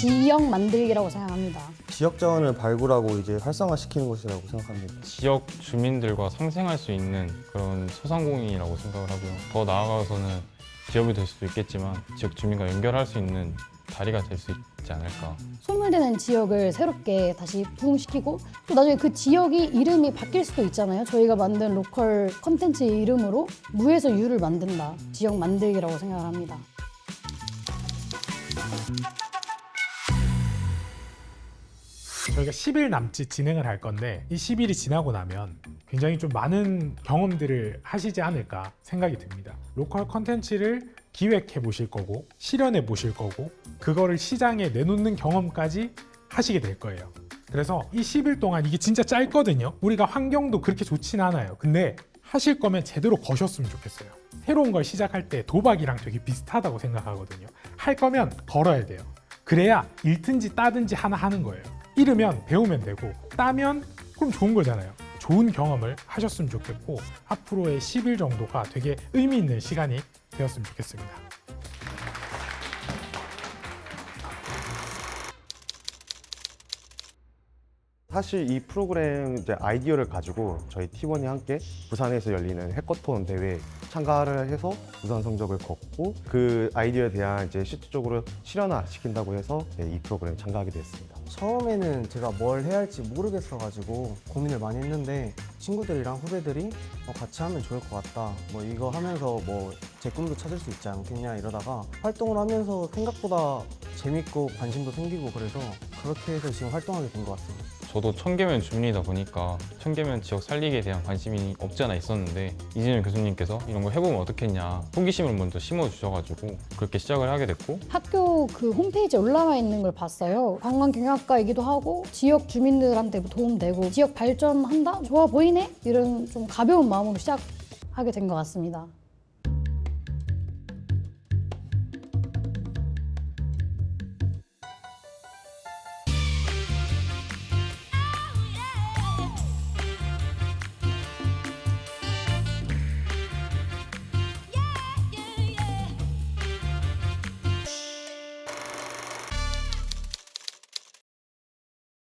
지역 만들기라고 생각합니다. 지역 자원을 발굴하고 이제 활성화시키는 것이라고 생각합니다. 지역 주민들과 상생할 수 있는 그런 소상공인이라고 생각을 하고요. 더 나아가서는 기업이 될 수도 있겠지만 지역 주민과 연결할 수 있는 다리가 될 수 있지 않을까. 소멸되는 지역을 새롭게 다시 부흥시키고 또 나중에 그 지역이 이름이 바뀔 수도 있잖아요. 저희가 만든 로컬 컨텐츠 이름으로 무에서 유를 만든다. 지역 만들기라고 생각을 합니다. 저희가 10일 남짓 진행을 할 건데 이 10일이 지나고 나면 굉장히 좀 많은 경험들을 하시지 않을까 생각이 듭니다. 로컬 컨텐츠를 기획해 보실 거고 실현해 보실 거고 그거를 시장에 내놓는 경험까지 하시게 될 거예요. 그래서 이 10일 동안 이게 진짜 짧거든요. 우리가 환경도 그렇게 좋진 않아요. 근데 하실 거면 제대로 거셨으면 좋겠어요. 새로운 걸 시작할 때 도박이랑 되게 비슷하다고 생각하거든요. 할 거면 걸어야 돼요. 그래야 잃든지 따든지 하나 하는 거예요. 잃으면 배우면 되고 따면 그럼 좋은 거잖아요. 좋은 경험을 하셨으면 좋겠고 앞으로의 10일 정도가 되게 의미 있는 시간이 되었으면 좋겠습니다. 사실 이 프로그램 이제 아이디어를 가지고 저희 팀원이 함께 부산에서 열리는 해커톤 대회에 참가를 해서 우선 성적을 걷고 그 아이디어에 대한 이제 실질적으로 실현화 시킨다고 해서 네, 이 프로그램에 참가하게 됐습니다. 처음에는 제가 뭘 해야 할지 모르겠어가지고 고민을 많이 했는데 친구들이랑 후배들이 어, 같이 하면 좋을 것 같다. 뭐 이거 하면서 뭐 제 꿈도 찾을 수 있지 않겠냐 이러다가 활동을 하면서 생각보다 재밌고 관심도 생기고 그래서 그렇게 해서 지금 활동하게 된 것 같습니다. 저도 청계면 주민이다 보니까 청계면 지역 살리기에 대한 관심이 없지 않아 있었는데 이진현 교수님께서 이런 거 해보면 어떻겠냐 호기심을 먼저 심어주셔가지고 그렇게 시작을 하게 됐고 학교 그 홈페이지에 올라와 있는 걸 봤어요. 관광 경영학과이기도 하고 지역 주민들한테 도움되고 지역 발전한다? 좋아 보이네? 이런 좀 가벼운 마음으로 시작하게 된 것 같습니다.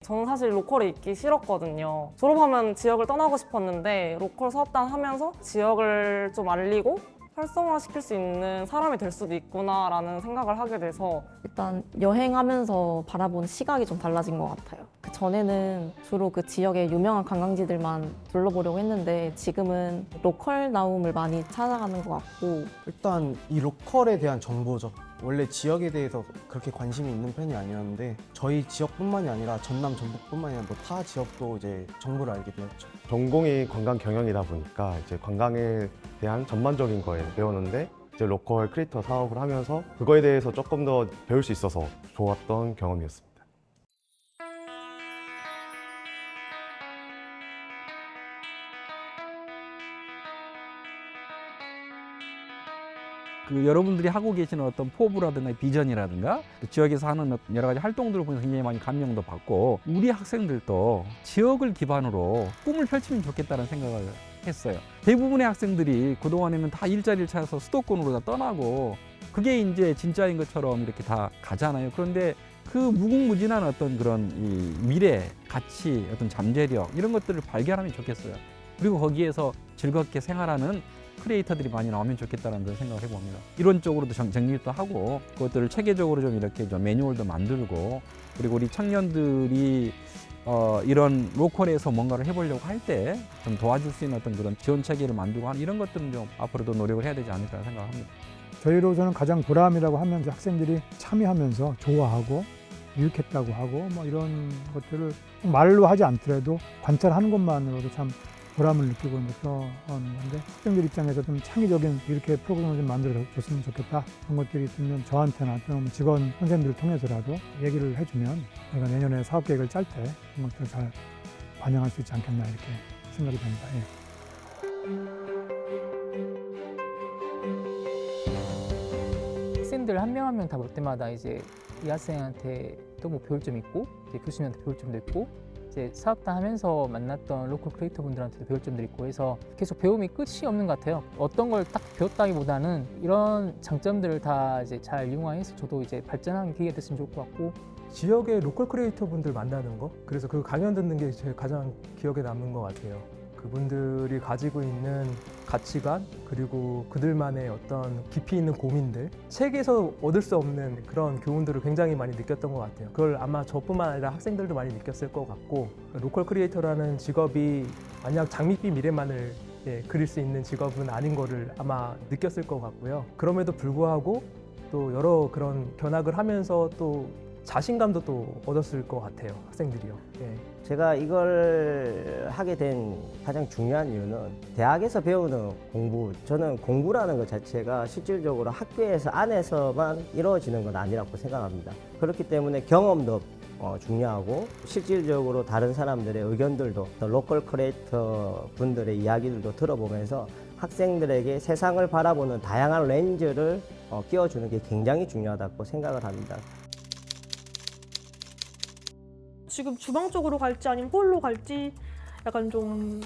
저는 사실 로컬에 있기 싫었거든요. 졸업하면 지역을 떠나고 싶었는데 로컬 사업단 하면서 지역을 좀 알리고 활성화시킬 수 있는 사람이 될 수도 있구나라는 생각을 하게 돼서 일단 여행하면서 바라보는 시각이 좀 달라진 것 같아요. 그 전에는 주로 그 지역의 유명한 관광지들만 둘러보려고 했는데 지금은 로컬 나움을 많이 찾아가는 것 같고 일단 이 로컬에 대한 정보죠. 원래 지역에 대해서 그렇게 관심이 있는 편이 아니었는데 저희 지역뿐만이 아니라 전남 전북뿐만이 아니라 뭐 타 지역도 이제 정보를 알게 되었죠. 전공이 관광 경영이다 보니까 이제 관광에 대한 전반적인 거에 배우는데 이제 로컬 크리에이터 사업을 하면서 그거에 대해서 조금 더 배울 수 있어서 좋았던 경험이었습니다. 그 여러분들이 하고 계시는 어떤 포부라든가 비전이라든가 또 지역에서 하는 여러 가지 활동들을 보면서 굉장히 많이 감명도 받고 우리 학생들도 지역을 기반으로 꿈을 펼치면 좋겠다는 생각을 했어요. 대부분의 학생들이 그동안에는 다 일자리를 찾아서 수도권으로 다 떠나고 그게 이제 진짜인 것처럼 이렇게 다 가잖아요. 그런데 그 무궁무진한 어떤 그런 이 미래, 가치, 어떤 잠재력 이런 것들을 발견하면 좋겠어요. 그리고 거기에서 즐겁게 생활하는 크리에이터들이 많이 나오면 좋겠다는 그런 생각을 해봅니다. 이론적으로도 정, 정립도 하고 그것들을 체계적으로 좀 이렇게 좀 매뉴얼도 만들고 그리고 우리 청년들이 어, 이런 로컬에서 뭔가를 해보려고 할 때 좀 도와줄 수 있는 어떤 그런 지원 체계를 만들고 하는 이런 것들은 좀 앞으로도 노력을 해야 되지 않을까 생각합니다. 저희로서는 가장 보람이라고 하면서 학생들이 참여하면서 좋아하고 유익했다고 하고 뭐 이런 것들을 말로 하지 않더라도 관찰하는 것만으로도 참 보람을 느끼고 있어서 건데 학생들 입장에서 좀 창의적인 이렇게 프로그램을 좀 만들어 줬으면 좋겠다 그런 것들이 있으면 저한테나 또는 직원 선생님들을 통해서라도 얘기를 해주면 내가 내년에 사업 계획을 짤 때 그런 것들을 잘 반영할 수 있지 않겠나 이렇게 생각이 됩니다. 예. 학생들 한 명 한 명 다 볼 때마다 이제 이 학생한테 또 뭐 배울 점 있고 교수님한테 배울 점도 있고 이제 사업단 하면서 만났던 로컬 크리에이터 분들한테 배울 점들이 있고 해서 계속 배움이 끝이 없는 것 같아요. 어떤 걸 딱 배웠다기보다는 이런 장점들을 다 이제 잘 이용해서 저도 이제 발전하는 기회가 됐으면 좋을 것 같고 지역의 로컬 크리에이터 분들 만나는 거 그래서 그 강연 듣는 게 제일 가장 기억에 남는 것 같아요. 그분들이 가지고 있는 가치관 그리고 그들만의 어떤 깊이 있는 고민들 책에서 얻을 수 없는 그런 교훈들을 굉장히 많이 느꼈던 것 같아요. 그걸 아마 저뿐만 아니라 학생들도 많이 느꼈을 것 같고 로컬 크리에이터라는 직업이 만약 장밋빛 미래만을 예, 그릴 수 있는 직업은 아닌 거를 아마 느꼈을 것 같고요. 그럼에도 불구하고 또 여러 그런 견학을 하면서 또 자신감도 또 얻었을 것 같아요 학생들이요. 예. 제가 이걸 하게 된 가장 중요한 이유는 대학에서 배우는 공부, 저는 공부라는 것 자체가 실질적으로 학교에서 안에서만 이루어지는 건 아니라고 생각합니다. 그렇기 때문에 경험도 어, 중요하고 실질적으로 다른 사람들의 의견들도 또 로컬 크리에이터 분들의 이야기들도 들어보면서 학생들에게 세상을 바라보는 다양한 렌즈를 어, 끼워주는 게 굉장히 중요하다고 생각을 합니다. 지금 주방 쪽으로 갈지 아니면 홀로 갈지 약간 좀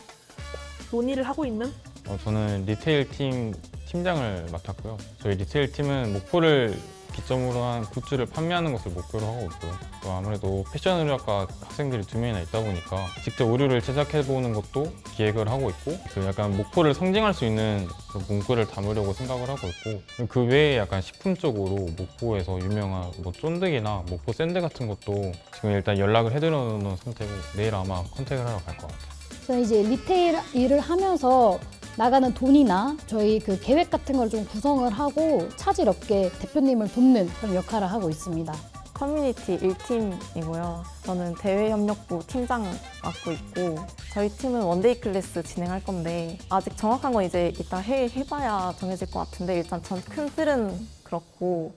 논의를 하고 있는 어, 저는 리테일 팀 팀장을 맡았고요. 저희 리테일 팀은 목표를 기점으로 한 굿즈를 판매하는 것을 목표로 하고 있고요. 또 아무래도 패션 의류학과 학생들이 두 명이나 있다 보니까 직접 의류를 제작해 보는 것도 기획을 하고 있고 그 약간 목표를 상징할 수 있는 그 문구를 담으려고 생각을 하고 있고 그 외에 약간 식품 쪽으로 목포에서 유명한 뭐 쫀득이나 목포 샌드 같은 것도 지금 일단 연락을 해드려놓은 상태고 내일 아마 컨택을 하러 갈 것 같아요. 저는 이제 리테일 일을 하면서 나가는 돈이나 저희 그 계획 같은 걸 좀 구성을 하고 차질 업계 대표님을 돕는 그런 역할을 하고 있습니다. 커뮤니티 1팀이고요. 저는 대외협력부 팀장 맡고 있고 저희 팀은 원데이 클래스 진행할 건데 아직 정확한 건 이제 이따 회의 해봐야 정해질 것 같은데 일단 전 큰 틀은 그렇고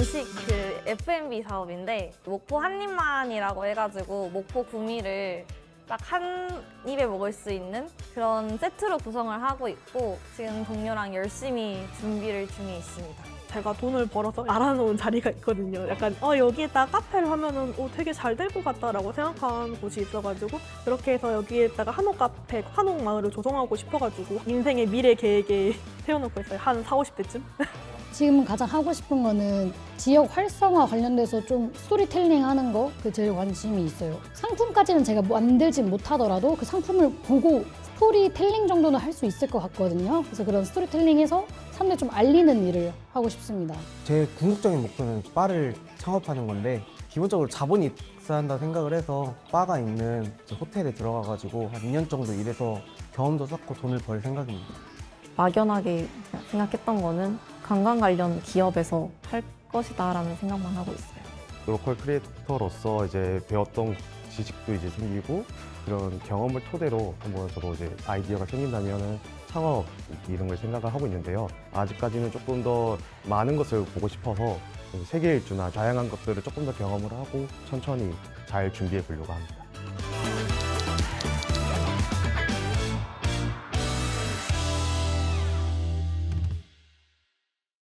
음식 그 F&B 사업인데 목포 한입만이라고 해가지고 목포 구미를 딱 한 입에 먹을 수 있는 그런 세트로 구성을 하고 있고 지금 동료랑 열심히 준비를 중에 있습니다. 제가 돈을 벌어서 알아놓은 자리가 있거든요. 약간 어 여기에다 카페를 하면은 어 되게 잘 될 것 같다라고 생각한 곳이 있어가지고 그렇게 해서 여기에다가 한옥 카페, 한옥 마을을 조성하고 싶어가지고 인생의 미래 계획에 세워놓고 있어요. 한 4, 50대쯤? 지금 가장 하고 싶은 거는 지역 활성화 관련돼서 좀 스토리텔링 하는 거그 제일 관심이 있어요. 상품까지는 제가 만들진 못하더라도 그 상품을 보고 스토리텔링 정도는 할 수 있을 것 같거든요. 그래서 그런 스토리텔링해서 사람들 좀 알리는 일을 하고 싶습니다. 제 궁극적인 목표는 바를 창업하는 건데 기본적으로 자본이 있어야 한다 생각을 해서 바가 있는 호텔에 들어가가지고 한 2년 정도 일해서 경험도 쌓고 돈을 벌 생각입니다. 막연하게 생각했던 거는 관광 관련 기업에서 할 것이다라는 생각만 하고 있어요. 로컬 크리에이터로서 이제 배웠던 지식도 이제 생기고 그런 경험을 토대로 한번 저도 이제 아이디어가 생긴다면은 창업 이런 걸 생각을 하고 있는데요. 아직까지는 조금 더 많은 것을 보고 싶어서 세계 일주나 다양한 것들을 조금 더 경험을 하고 천천히 잘 준비해 보려고 합니다.